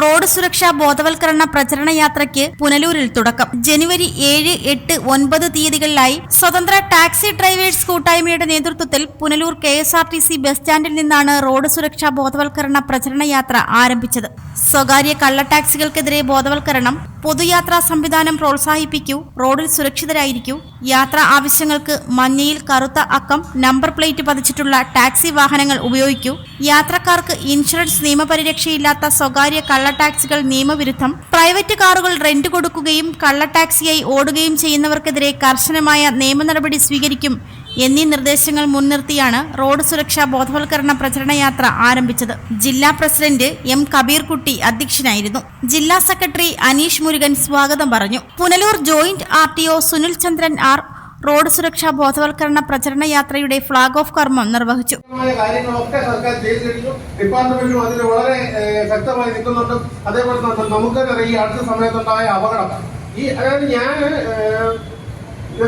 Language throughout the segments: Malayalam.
റോഡ് സുരക്ഷാ ബോധവൽക്കരണ പ്രചരണ യാത്രയ്ക്ക് പുനലൂരിൽ തുടക്കം. ജനുവരി ഏഴ് എട്ട് ഒൻപത് തീയതികളിലായി സ്വതന്ത്ര ടാക്സി ഡ്രൈവേഴ്സ് കൂട്ടായ്മയുടെ നേതൃത്വത്തിൽ Punalur K S R T C bus സ്റ്റാൻഡിൽ നിന്നാണ് റോഡ് സുരക്ഷാ ബോധവൽക്കരണ പ്രചരണ യാത്ര ആരംഭിച്ചത്. സ്വകാര്യ കള്ള ടാക്സികൾക്കെതിരെ ബോധവൽക്കരണം പൊതുയാത്രാ സംവിധാനം പ്രോത്സാഹിപ്പിക്കൂ റോഡിൽ സുരക്ഷിതരായിരിക്കൂ യാത്രാ ആവശ്യങ്ങൾക്ക് മഞ്ഞയിൽ കറുത്ത അക്കം നമ്പർ പ്ലേറ്റ് പതിച്ചിട്ടുള്ള ടാക്സി വാഹനങ്ങൾ ഉപയോഗിക്കൂ യാത്രക്കാർക്ക് ഇൻഷുറൻസ് നിയമപരിരക്ഷയില്ലാത്ത സ്വകാര്യ കള്ള ടാക്സികൾ നിയമവിരുദ്ധം. പ്രൈവറ്റ് കാറുകൾ റെന്റ് കൊടുക്കുകയും കള്ളടാക്സിയായി ഓടുകയും ചെയ്യുന്നവർക്കെതിരെ കർശനമായ നിയമ നടപടി സ്വീകരിക്കും എന്നീ നിർദ്ദേശങ്ങൾ മുൻനിർത്തിയാണ് റോഡ് സുരക്ഷാ ബോധവൽക്കരണ പ്രചരണ യാത്ര ആരംഭിച്ചത്. ജില്ലാ പ്രസിഡന്റ് എം കബീർകുട്ടി അധ്യക്ഷനായിരുന്നു. ജില്ലാ സെക്രട്ടറി അനീഷ് മുരുകൻ സ്വാഗതം പറഞ്ഞു. Punalur joint R Sunil Chandran R road സുരക്ഷാ ബോധവൽക്കരണ പ്രചരണ യാത്രയുടെ ഫ്ളാഗ് ഓഫ് കർമ്മം നിർവഹിച്ചു. കാര്യങ്ങളൊക്കെ സർക്കാർ ചെയ്തു കഴിഞ്ഞു ഡിപ്പാർട്ട്മെന്റും അതിൽ വളരെ ശക്തമായി നിൽക്കുന്നുണ്ട്. അതേപോലെ തന്നെ നമുക്കറിയാം ഈ അടുത്ത സമയത്തുണ്ടായ അപകടം. ഈ അതായത് ഞാൻ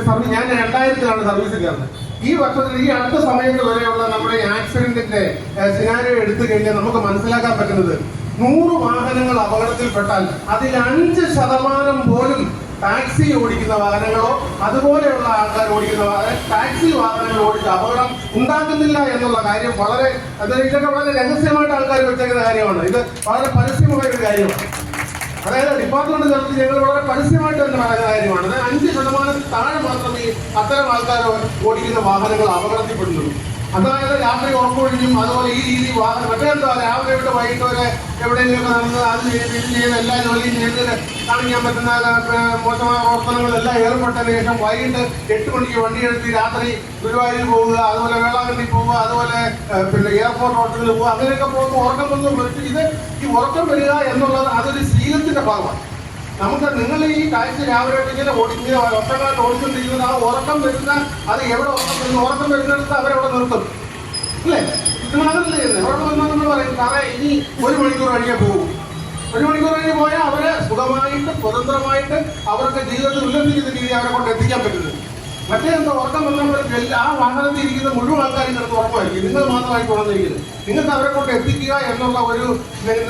സർവീസ് ഞാൻ രണ്ടായിരത്തിലാണ് സർവീസിൽ കയറുന്നത്. ഈ വർഷത്തിൽ ഈ അടുത്ത സമയത്ത് വരെയുള്ള നമ്മുടെ ആക്സിഡന്റിന്റെ സിനാരിയോ എടുത്തു കഴിഞ്ഞാൽ നമുക്ക് മനസ്സിലാക്കാൻ പറ്റുന്നത് നൂറ് വാഹനങ്ങൾ അപകടത്തിൽപ്പെട്ടാൽ അതിൽ അഞ്ച് ശതമാനം പോലും ടാക്സി ഓടിക്കുന്ന വാഹനങ്ങളോ അതുപോലെയുള്ള ആൾക്കാർ ഓടിക്കുന്ന വാഹനം ടാക്സി വാഹനങ്ങൾ ഓടിച്ച് അപകടം ഉണ്ടാക്കുന്നില്ല എന്നുള്ള കാര്യം വളരെ ഇതൊക്കെ വളരെ രഹസ്യമായിട്ട് ആൾക്കാർ വെച്ചേക്കുന്ന കാര്യമാണ്. ഇത് വളരെ പരസ്യമായ ഒരു കാര്യമാണ്. അതായത് ഡിപ്പാർട്ട്മെന്റ് തലത്തിൽ ഞങ്ങൾ വളരെ പരസ്യമായിട്ട് തന്നെ പറയുന്ന കാര്യമാണ്. അഞ്ച് ശതമാനം താഴെ മാത്രമേ അത്തരം ആൾക്കാർ ഓടിക്കുന്ന വാഹനങ്ങൾ അപകടത്തിൽപ്പെടുന്നുള്ളൂ. അതായത് രാത്രി ഉറപ്പൊഴിഞ്ഞും അതുപോലെ ഈ രീതി വാഹനം മറ്റേ എന്താ രാവിലെ തൊട്ട് വൈകിട്ട് വരെ എവിടെയെങ്കിലും നടന്ന് അത് ചെയ്യുന്ന എല്ലാ ജോലിയും ചെയ്ത് കാണിക്കാൻ പറ്റുന്ന മോശമായ പ്രവർത്തനങ്ങളെല്ലാം ഏർപ്പെട്ടതിന് ശേഷം വൈകിട്ട് എട്ട് മണിക്ക് വണ്ടി എടുത്ത് രാത്രി ഗുരുവായൂർ പോവുക അതുപോലെ വേളാങ്കണ്ണി പോവുക അതുപോലെ പിന്നെ എയർപോർട്ട് ഹോട്ടലിൽ പോവുക അങ്ങനെയൊക്കെ പോകുമ്പോൾ ഉറക്കം വന്നു. ഇത് ഈ ഉറക്കം വരിക എന്നുള്ളത് അതൊരു ശീലത്തിന്റെ ഭാഗമാണ് നമുക്ക് നിങ്ങൾ ഈ കാഴ്ച രാവിലെ ഇങ്ങനെ ഓടിക്കുന്ന ഒറ്റക്കാലത്ത് ഓടിച്ചുകൊണ്ടിരിക്കുന്നത് ആ ഉറക്കം വരുന്ന അത് എവിടെ ഉറക്കം ഉറക്കം വരുന്നിടത്ത് അവരവിടെ നിർത്തും. അല്ലേ? നിങ്ങൾ അതല്ലേ ചെയ്യുന്നത്. അവിടെ വന്നാൽ നമ്മൾ പറയും സാറേ ഇനി ഒരു മണിക്കൂർ കഴിഞ്ഞേ പോകും ഒരു മണിക്കൂർ കഴിഞ്ഞ് പോയാൽ അവരെ സുഖമായിട്ട് സ്വതന്ത്രമായിട്ട് അവർക്ക് ജീവിതത്തിൽ ഉല്ലസിക്കുന്ന രീതി അവരെ കൊണ്ട് എത്തിക്കാൻ പറ്റുന്നത്. മറ്റേ എന്താ ഉറക്കം വന്നപ്പോൾ എല്ലാ വാഹനത്തിൽ ഇരിക്കുന്ന മുഴുവൻ ആൾക്കാരും കിടന്ന് ഉറക്കമായിരിക്കും. നിങ്ങൾ മാത്രമായി തുറന്നിരിക്കുന്നത് നിങ്ങൾക്ക് അവരെ കൊണ്ട് എത്തിക്കുക എന്നുള്ള ഒരു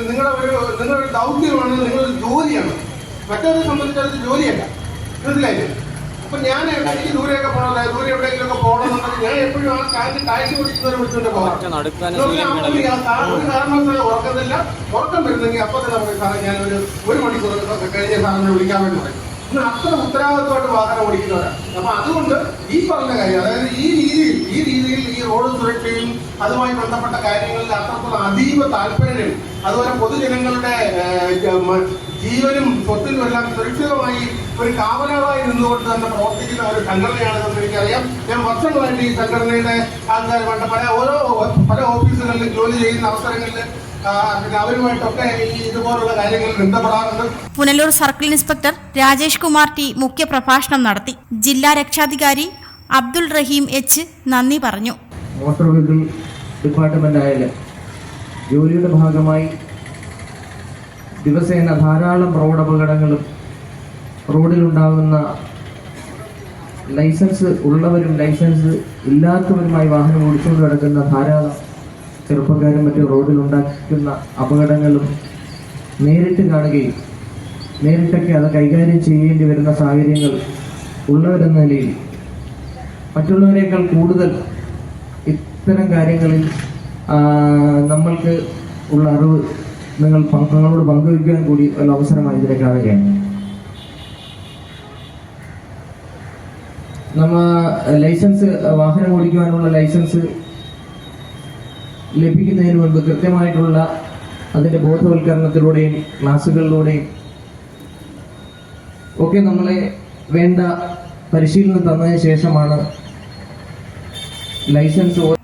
നിങ്ങളുടെ ഒരു നിങ്ങളുടെ ഒരു ദൗത്യമാണ് നിങ്ങളൊരു ജോലിയാണ്. മറ്റൊരു സംബന്ധിച്ചത് ജോലിയല്ല. മനസ്സിലായില്ലേ? അപ്പൊ ഞാൻ എനിക്ക് ദൂരെയൊക്കെ പോകണം ദൂരെ എവിടെയെങ്കിലുമൊക്കെ പോകണമെന്നുണ്ടെങ്കിൽ ഞാൻ എപ്പോഴും ആ കാര്യം കാഴ്ച ഓടിക്കുന്നവരെ വിളിച്ചുകൊണ്ട് പോകാം ഉറക്കത്തില്ല. ഉറക്കം വരുന്നെങ്കിൽ അപ്പൊ തന്നെ പറയും സാറേ ഞാൻ ഒരു ഒരു മണിക്കൂർ കഴിഞ്ഞ സാറിനെ വിളിക്കാൻ വേണ്ടി പറയും. അത്ര ഉത്തരവാദിത്തമായിട്ട് വാഹനം ഓടിക്കുന്നവരാണ് അപ്പൊ അതുകൊണ്ട് ഈ പറഞ്ഞ കാര്യം അതായത് ഈ രീതിയിൽ ഈ രീതിയിൽ ഈ റോഡ് സുരക്ഷയും അതുമായി ബന്ധപ്പെട്ട കാര്യങ്ങളിൽ അത്രത്തോളം അതീവ താല്പര്യം അതുപോലെ പൊതുജനങ്ങളുടെ ജീവനും സ്വത്തിനും എല്ലാം സുരക്ഷിതമായി ഒരു കാവലാളായി നിന്നുകൊണ്ട് തന്നെ പ്രവർത്തിക്കുന്ന ഒരു സംഘടനയാണെന്ന് എനിക്കറിയാം. ഞാൻ വർഷങ്ങളായിട്ട് ഈ സംഘടനയുടെ ആൾക്കാരുമായിട്ട് പല ഓരോ പല ഓഫീസുകളിൽ ജോലി ചെയ്യുന്ന അവസരങ്ങളിൽ Punalur circle inspector Rajesh Kumar T മുഖ്യപ്രഭാഷണം നടത്തി. ജില്ലാ രക്ഷാധികാരി അബ്ദുൾ റഹീം എച്ച് നന്ദി പറഞ്ഞു. മോട്ടോർ വെഹിക്കിൾ ഡിപ്പാർട്ട്മെന്റ് ആയാലും ജോലിയുടെ ഭാഗമായി ദിവസേന ധാരാളം റോഡ് അപകടങ്ങളും റോഡിലുണ്ടാകുന്ന ലൈസൻസ് ഉള്ളവരും ലൈസൻസ് ഇല്ലാത്തവരുമായി വാഹനം ഓടിച്ചുകൊണ്ട് കിടക്കുന്ന ധാരാളം ചെറുപ്പക്കാരും മറ്റും റോഡിലുണ്ടാക്കുന്ന അപകടങ്ങളും നേരിട്ട് കാണുകയും നേരിട്ടൊക്കെ അത് കൈകാര്യം ചെയ്യേണ്ടി വരുന്ന സാഹചര്യങ്ങൾ ഉള്ളവരെന്ന നിലയിൽ മറ്റുള്ളവരെക്കാൾ കൂടുതൽ ഇത്തരം കാര്യങ്ങളിൽ നമ്മൾക്ക് ഉള്ള അറിവ് നിങ്ങൾ നിങ്ങളോട് പങ്കുവയ്ക്കാൻ കൂടി ഒരു അവസരമായി ഇതിനെ കാണുകയാണ് നമ്മ ലൈസൻസ് വാഹനം ഓടിക്കുവാനുള്ള ലൈസൻസ് ലഭിക്കുന്നതിന് മുൻപ് കൃത്യമായിട്ടുള്ള അതിന്റെ ബോധവൽക്കരണത്തിലൂടെയും ക്ലാസ്സുകളിലൂടെയും ഒക്കെ നമ്മളെ വേണ്ട പരിശീലനം തന്നതിന് ശേഷമാണ് ലൈസൻസ്